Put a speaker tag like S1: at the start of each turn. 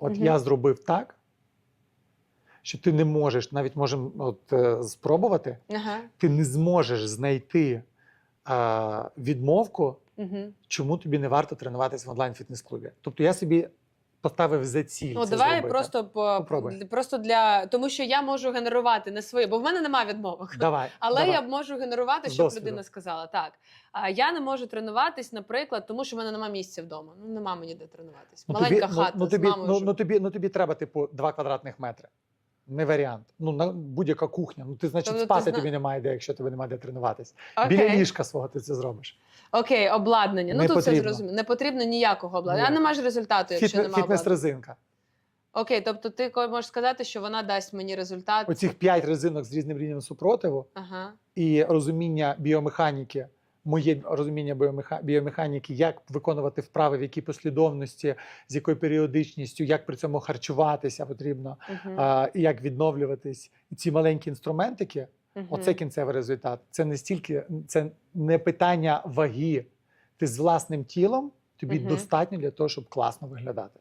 S1: От
S2: угу.
S1: я зробив так, що ти не можеш, навіть можемо от, е, спробувати,
S2: Ага.
S1: ти не зможеш знайти е, відмовку,
S2: Угу.
S1: чому тобі не варто тренуватися в онлайн фітнес-клубі. Тобто я собі поставив за ціль.
S2: Ну,
S1: це
S2: давай
S1: зробити.
S2: просто по
S1: Попробуй.
S2: просто для тому, що я можу генерувати не своє, бо в мене немає відмовок.
S1: Давай.
S2: Але
S1: давай.
S2: я можу генерувати, щоб
S1: досвіду.
S2: людина сказала. Так. А я не можу тренуватись, наприклад, тому що в мене немає місця вдома. Ну нема мені де тренуватись.
S1: Ну,
S2: Маленька
S1: тобі,
S2: хата
S1: ну, ну,
S2: з
S1: тобі,
S2: мамою.
S1: ну, ну, тобі, ну тобі треба, типу, два квадратних метри. Не варіант. Ну, на будь-яка кухня. Ну, ти, значить,
S2: Тобто ти зна-
S1: тобі немає де, якщо тобі немає де тренуватись.
S2: Окей.
S1: Біля ліжка свого ти це зробиш.
S2: Окей, обладнання.
S1: Не
S2: ну тут все
S1: потрібно.
S2: зрозуміло. Не потрібно ніякого обладнання. А
S1: Ні.
S2: нема ж результату, якщо
S1: Фітне,
S2: немає обладнання.
S1: фітнес-резинка.
S2: Окей, тобто ти можеш сказати, що вона дасть мені результат.
S1: Оцих 5 резинок з різним рівнем супротиву
S2: Ага.
S1: і розуміння біомеханіки, моє розуміння біомеха... біомеханіки, як виконувати вправи, в якій послідовності, з якою періодичністю, як при цьому харчуватися потрібно, а, і як відновлюватись. І ці маленькі інструментики. Оце кінцевий результат. Це не стільки це не питання ваги. Ти з власним тілом тобі
S2: Мгм.
S1: достатньо для того, щоб класно виглядати.